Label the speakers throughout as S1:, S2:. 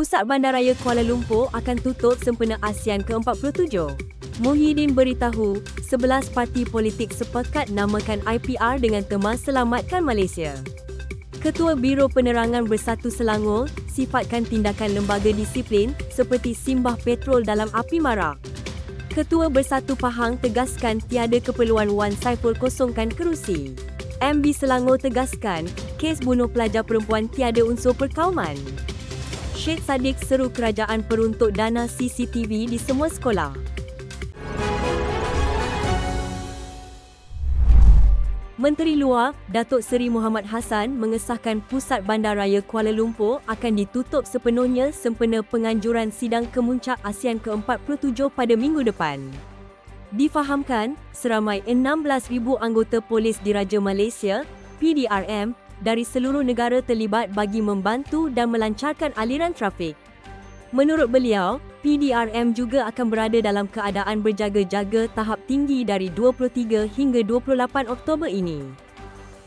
S1: Pusat Bandaraya Kuala Lumpur akan tutup sempena ASEAN ke-47. Muhyiddin beritahu, 11 parti politik sepakat namakan IPR dengan tema Selamatkan Malaysia. Ketua Biro Penerangan Bersatu Selangor sifatkan tindakan lembaga disiplin seperti simbah petrol dalam api marak. Ketua Bersatu Pahang tegaskan tiada keperluan Wan Saiful kosongkan kerusi. MB Selangor tegaskan, kes bunuh pelajar perempuan tiada unsur perkauman. Syed Saddiq seru kerajaan peruntuk dana CCTV di semua sekolah. Menteri Luar, Datuk Seri Muhammad Hassan mengesahkan Pusat Bandaraya Kuala Lumpur akan ditutup sepenuhnya sempena penganjuran sidang kemuncak ASEAN ke-47 pada minggu depan. Difahamkan, seramai 16,000 anggota polis diraja Malaysia, PDRM, dari seluruh negara terlibat bagi membantu dan melancarkan aliran trafik. Menurut beliau, PDRM juga akan berada dalam keadaan berjaga-jaga tahap tinggi dari 23 hingga 28 Oktober ini.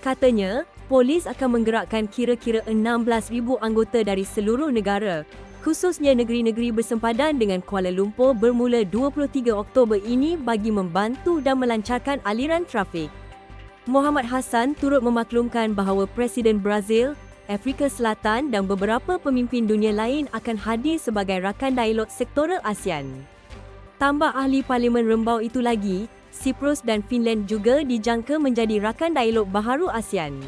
S1: Katanya, polis akan menggerakkan kira-kira 16,000 anggota dari seluruh negara, khususnya negeri-negeri bersempadan dengan Kuala Lumpur bermula 23 Oktober ini bagi membantu dan melancarkan aliran trafik. Muhammad Hassan turut memaklumkan bahawa Presiden Brazil, Afrika Selatan dan beberapa pemimpin dunia lain akan hadir sebagai rakan dialog sektoral ASEAN. Tambah ahli Parlimen Rembau itu lagi, Cyprus dan Finland juga dijangka menjadi rakan dialog baharu ASEAN.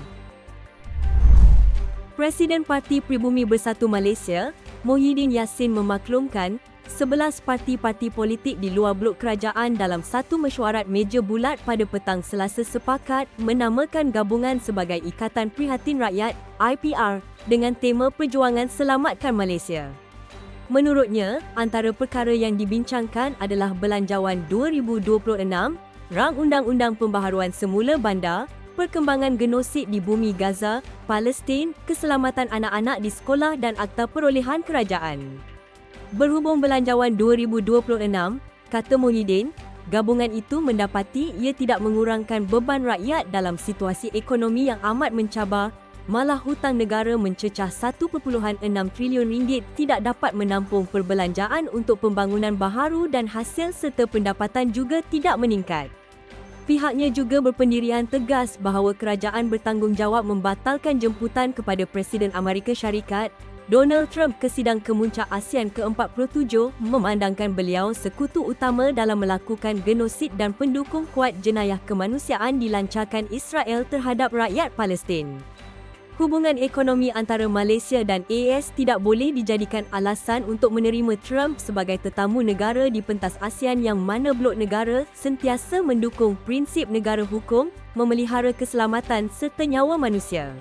S1: Presiden Parti Pribumi Bersatu Malaysia, Muhyiddin Yassin memaklumkan 11 parti-parti politik di luar blok kerajaan dalam satu mesyuarat meja bulat pada petang Selasa sepakat menamakan gabungan sebagai Ikatan Prihatin Rakyat IPR dengan tema Perjuangan Selamatkan Malaysia. Menurutnya, antara perkara yang dibincangkan adalah Belanjawan 2026, Rang Undang-Undang Pembaharuan Semula Bandar, perkembangan genosid di bumi Gaza, Palestin, keselamatan anak-anak di sekolah dan akta perolehan kerajaan. Berhubung belanjawan 2026, kata Muhyiddin, gabungan itu mendapati ia tidak mengurangkan beban rakyat dalam situasi ekonomi yang amat mencabar, malah hutang negara mencecah 1.6 trilion ringgit tidak dapat menampung perbelanjaan untuk pembangunan baharu dan hasil serta pendapatan juga tidak meningkat. Pihaknya juga berpendirian tegas bahawa kerajaan bertanggungjawab membatalkan jemputan kepada Presiden Amerika Syarikat Donald Trump ke sidang kemuncak ASEAN ke-47 memandangkan beliau sekutu utama dalam melakukan genosid dan pendukung kuat jenayah kemanusiaan dilancarkan Israel terhadap rakyat Palestin. Hubungan ekonomi antara Malaysia dan AS tidak boleh dijadikan alasan untuk menerima Trump sebagai tetamu negara di pentas ASEAN yang mana blok negara sentiasa mendukung prinsip negara hukum, memelihara keselamatan serta nyawa manusia.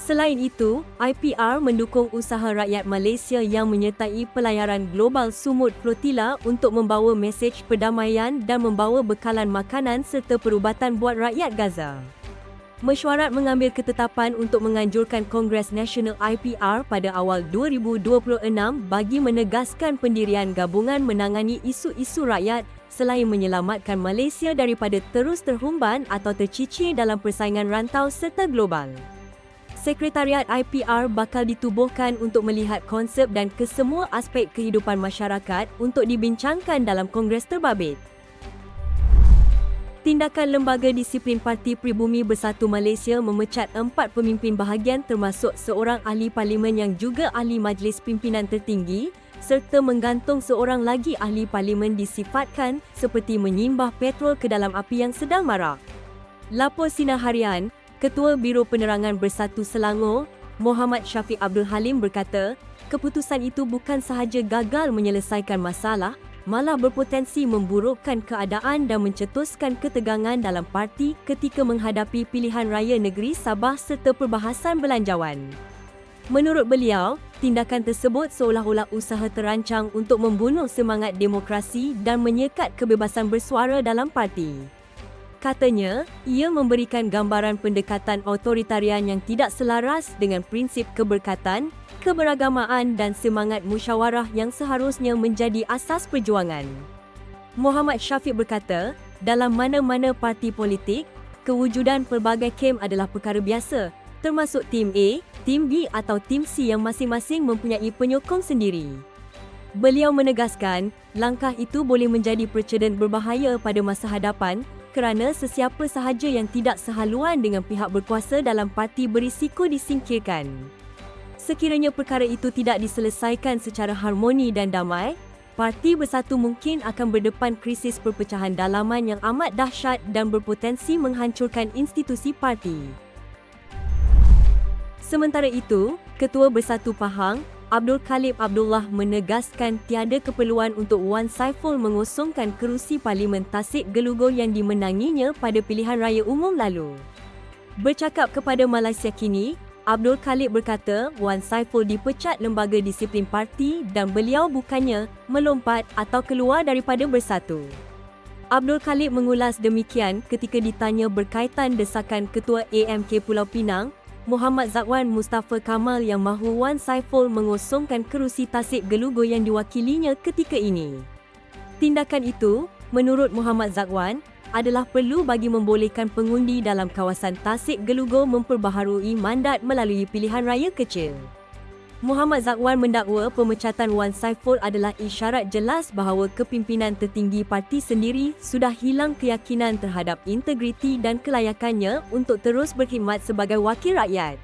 S1: Selain itu, IPR mendukung usaha rakyat Malaysia yang menyertai pelayaran global sumut flotila untuk membawa mesej perdamaian dan membawa bekalan makanan serta perubatan buat rakyat Gaza. Mesyuarat mengambil ketetapan untuk menganjurkan Kongres Nasional IPR pada awal 2026 bagi menegaskan pendirian gabungan menangani isu-isu rakyat selain menyelamatkan Malaysia daripada terus terhumban atau tercicir dalam persaingan rantau serta global. Sekretariat IPR bakal ditubuhkan untuk melihat konsep dan kesemua aspek kehidupan masyarakat untuk dibincangkan dalam Kongres terbabit. Tindakan Lembaga Disiplin Parti Pribumi Bersatu Malaysia memecat empat pemimpin bahagian termasuk seorang ahli parlimen yang juga ahli majlis pimpinan tertinggi serta menggantung seorang lagi ahli parlimen disifatkan seperti menyimbah petrol ke dalam api yang sedang marak. Lapor Sinar Harian, Ketua Biro Penerangan Bersatu Selangor, Muhammad Syafiq Abdul Halim berkata, keputusan itu bukan sahaja gagal menyelesaikan masalah, malah berpotensi memburukkan keadaan dan mencetuskan ketegangan dalam parti ketika menghadapi pilihan raya negeri Sabah serta perbahasan belanjawan. Menurut beliau, tindakan tersebut seolah-olah usaha terancang untuk membunuh semangat demokrasi dan menyekat kebebasan bersuara dalam parti. Katanya, ia memberikan gambaran pendekatan otoritarian yang tidak selaras dengan prinsip keberkatan, keberagamaan dan semangat musyawarah yang seharusnya menjadi asas perjuangan. Muhammad Syafiq berkata, dalam mana-mana parti politik, kewujudan pelbagai kem adalah perkara biasa, termasuk tim A, tim B atau tim C yang masing-masing mempunyai penyokong sendiri. Beliau menegaskan, langkah itu boleh menjadi presiden berbahaya pada masa hadapan kerana sesiapa sahaja yang tidak sehaluan dengan pihak berkuasa dalam parti berisiko disingkirkan. Sekiranya perkara itu tidak diselesaikan secara harmoni dan damai, Parti Bersatu mungkin akan berdepan krisis perpecahan dalaman yang amat dahsyat dan berpotensi menghancurkan institusi parti. Sementara itu, Ketua Bersatu Pahang, Abdul Khalib Abdullah menegaskan tiada keperluan untuk Wan Saiful mengosongkan kerusi Parlimen Tasik Gelugor yang dimenanginya pada pilihan raya umum lalu. Bercakap kepada Malaysia Kini, Abdul Khalid berkata Wan Saiful dipecat lembaga disiplin parti dan beliau bukannya melompat atau keluar daripada bersatu. Abdul Khalid mengulas demikian ketika ditanya berkaitan desakan Ketua AMK Pulau Pinang Muhammad Zakwan Mustafa Kamal yang mahu Wan Saiful mengosongkan kerusi tasik gelugo yang diwakilinya ketika ini. Tindakan itu, menurut Muhammad Zakwan, adalah perlu bagi membolehkan pengundi dalam kawasan Tasik Gelugo memperbaharui mandat melalui pilihan raya kecil. Muhammad Zakwan mendakwa pemecatan Wan Saiful adalah isyarat jelas bahawa kepimpinan tertinggi parti sendiri sudah hilang keyakinan terhadap integriti dan kelayakannya untuk terus berkhidmat sebagai wakil rakyat.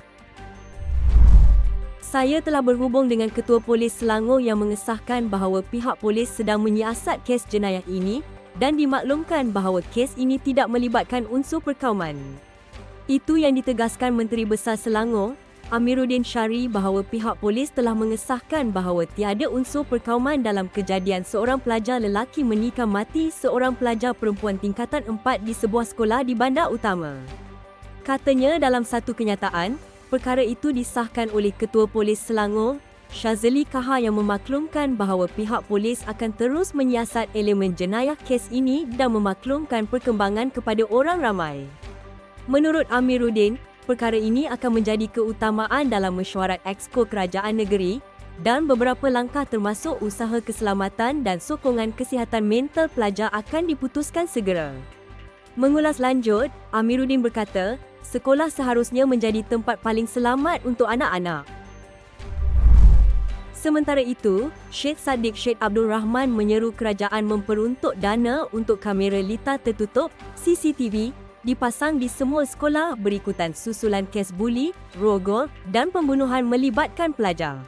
S1: Saya telah berhubung dengan Ketua Polis Selangor yang mengesahkan bahawa pihak polis sedang menyiasat kes jenayah ini dan dimaklumkan bahawa kes ini tidak melibatkan unsur perkauman. Itu yang ditegaskan Menteri Besar Selangor, Amiruddin Syari bahawa pihak polis telah mengesahkan bahawa tiada unsur perkauman dalam kejadian seorang pelajar lelaki menikam mati seorang pelajar perempuan tingkatan 4 di sebuah sekolah di bandar utama. Katanya dalam satu kenyataan, perkara itu disahkan oleh Ketua Polis Selangor, Syazeli Kaha yang memaklumkan bahawa pihak polis akan terus menyiasat elemen jenayah kes ini dan memaklumkan perkembangan kepada orang ramai. Menurut Amiruddin, perkara ini akan menjadi keutamaan dalam mesyuarat Exco Kerajaan Negeri dan beberapa langkah termasuk usaha keselamatan dan sokongan kesihatan mental pelajar akan diputuskan segera. Mengulas lanjut, Amiruddin berkata, sekolah seharusnya menjadi tempat paling selamat untuk anak-anak. Sementara itu, Syed Saddiq Syed Abdul Rahman menyeru kerajaan memperuntuk dana untuk kamera litar tertutup CCTV dipasang di semua sekolah berikutan susulan kes buli, rogol dan pembunuhan melibatkan pelajar.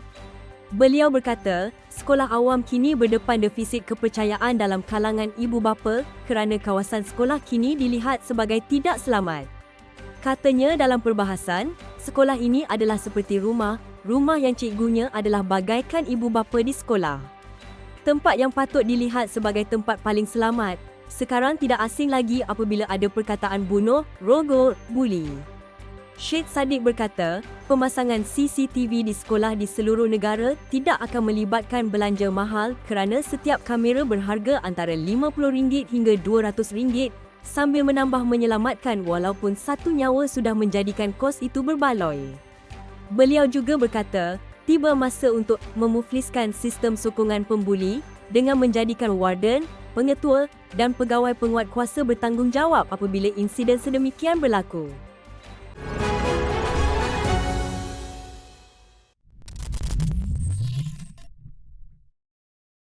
S1: Beliau berkata, sekolah awam kini berdepan defisit kepercayaan dalam kalangan ibu bapa kerana kawasan sekolah kini dilihat sebagai tidak selamat. Katanya dalam perbahasan, sekolah ini adalah seperti rumah, rumah yang cikgunya adalah bagaikan ibu bapa di sekolah. Tempat yang patut dilihat sebagai tempat paling selamat, sekarang tidak asing lagi apabila ada perkataan bunuh, rogol, buli. Syed Saddiq berkata, pemasangan CCTV di sekolah di seluruh negara tidak akan melibatkan belanja mahal kerana setiap kamera berharga antara RM50 hingga RM200 sambil menambah menyelamatkan walaupun satu nyawa sudah menjadikan kos itu berbaloi. Beliau juga berkata, tiba masa untuk memufliskan sistem sokongan pembuli dengan menjadikan warden, pengetua dan pegawai penguatkuasa bertanggungjawab apabila insiden sedemikian berlaku.